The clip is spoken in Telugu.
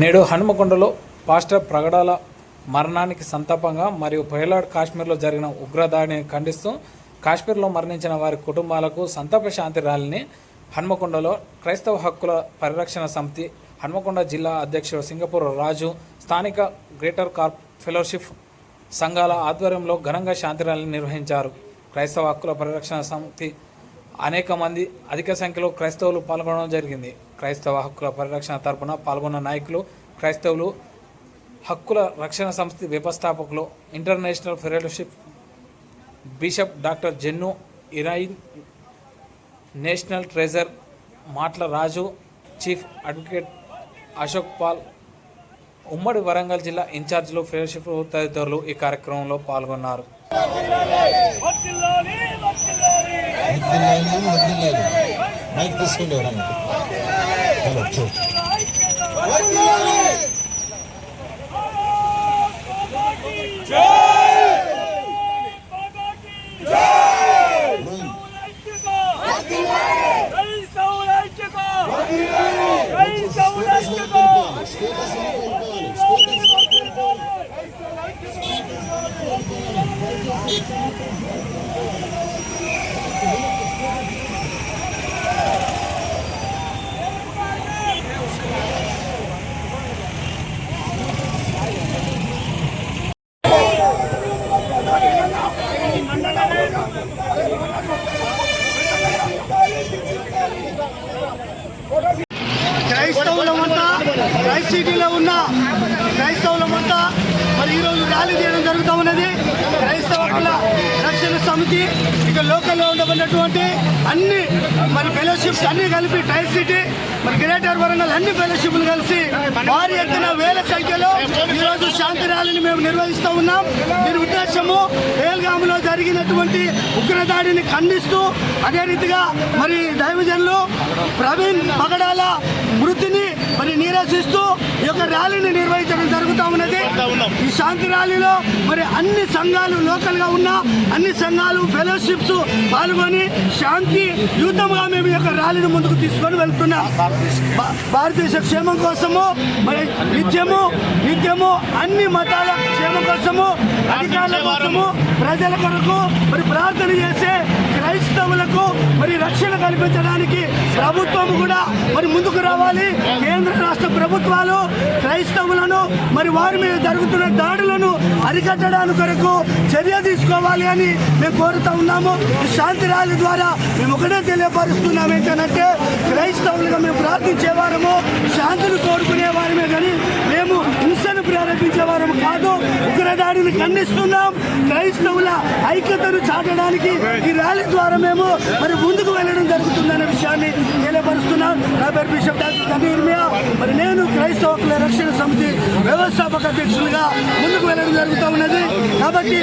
నేడు హనుమకొండలో పాస్టర్ ప్రగడాల మరణానికి సంతాపంగా మరియు పహలాడ్ కాశ్మీర్లో జరిగిన ఉగ్రదాడిని ఖండిస్తూ కాశ్మీర్లో మరణించిన వారి కుటుంబాలకు సంతాప శాంతి ర్యాలీని హనుమకొండలో క్రైస్తవ హక్కుల పరిరక్షణ సమితి హనుమకొండ జిల్లా అధ్యక్షుడు సింగపూర్ రాజు స్థానిక గ్రేటర్ కార్ప్ ఫెలోషిప్ సంఘాల ఆధ్వర్యంలో ఘనంగా శాంతి ర్యాలీని నిర్వహించారు. క్రైస్తవ హక్కుల పరిరక్షణ సమితి అనేక మంది అధిక సంఖ్యలో క్రైస్తవులు పాల్గొనడం జరిగింది. క్రైస్తవ హక్కుల పరిరక్షణ తరపున పాల్గొన్న నాయకులు క్రైస్తవులు హక్కుల రక్షణ సంస్థ వ్యవస్థాపకులు international fellowship bishop doctor Jennu Irayin national treasurer Matla Raju chief advocate Ashok Paul ఉమ్మడి వరంగల్ జిల్లా ఇన్ఛార్జీలు ఫెలోషిప్ తదితరులు ఈ కార్యక్రమంలో పాల్గొన్నారు. వర్ధిల్లాలి వద్దులేని వద్దులేదు మైక్ తీసుకెళ్ళి ఎవరన్నా హలో చూ స్టేటస్ క్రైస్తవులమంతా క్రైస్ట్ సిటీలో ఉన్న క్రైస్తవులమంతా మరి ఈరోజు ర్యాలీ చేయడం జరుగుతూ ఉన్నది. క్రైస్తవుల రక్షణ సమితి ఇక లోకల్లో ఉండబడినటువంటి అన్ని మరి ఫెలోషిప్స్ అన్ని కలిపి ట్రై సిటీ మరి గ్రేటర్ వరంగల్ అన్ని ఫెలోషిప్లు కలిసి భారీ ఎత్తున వేల సంఖ్యలో ఈరోజు శాంతి ర్యాలీని మేము నిర్వహిస్తూ ఉన్నాం. దీని ఉద్దేశము ఏల్గాములో జరిగినటువంటి ఉగ్రదాడిని ఖండిస్తూ అదే రీతిగా మరి దైవజనులు ప్రవీణ్ పగడాల మృతిని మరి నిరసిస్తూ యొక్క ర్యాలీని నిర్వహించడం జరుగుతూ ఉన్నది. ఈ శాంతి ర్యాలీలో మరి అన్ని సంఘాలు లోకల్గా ఉన్న అన్ని సంఘాలు ఫెలోషిప్స్ పాల్గొని శాంతి యూతంగా మేము ఈ యొక్క ర్యాలీని ముందుకు తీసుకొని వెళ్తున్నాం. భారతదేశ క్షేమం కోసము మరి నిత్యము నిత్యము అన్ని మతాల క్షేమం కోసము అధికారుల కోసము ప్రజల కొరకు మరి ప్రార్థన చేసే క్రైస్తవులకు మరి రక్షణ కల్పించడానికి ప్రభుత్వం కూడా మరి ముందుకు రావాలి. కేంద్ర రాష్ట్ర ప్రభుత్వాలు క్రైస్తవులను మరి వారి మీద జరుగుతున్న దాడులను అరికట్టడానికి కొరకు చర్య తీసుకోవాలి అని మేము కోరుతా ఉన్నాము. శాంతి ర్యాలీ ద్వారా మేము ఒకటే తెలియపరుస్తున్నాం ఏంటంటే క్రైస్తవులుగా మేము ప్రార్థించే వారము శాంతిని కోరుకునే వారమే కానీ మేము హింసను ప్రేరేపించే వారము కాదు దాడిని ఖండిస్తున్నాం. క్రైస్తవుల ఐక్యతను చాటడానికి ఈ ర్యాలీ ద్వారా మేము మరి ముందుకు వెళ్ళడం జరుగుతుందనే విషయాన్ని తెలియపరుస్తున్నాం. నా పేరు బిషప్ డాక్టర్ కబీర్ మియా. మరి నేను క్రైస్తవ రక్షణ సమితి వ్యవస్థాపక అధ్యక్షులుగా ముందుకు వెళ్ళడం జరుగుతూ ఉన్నది. కాబట్టి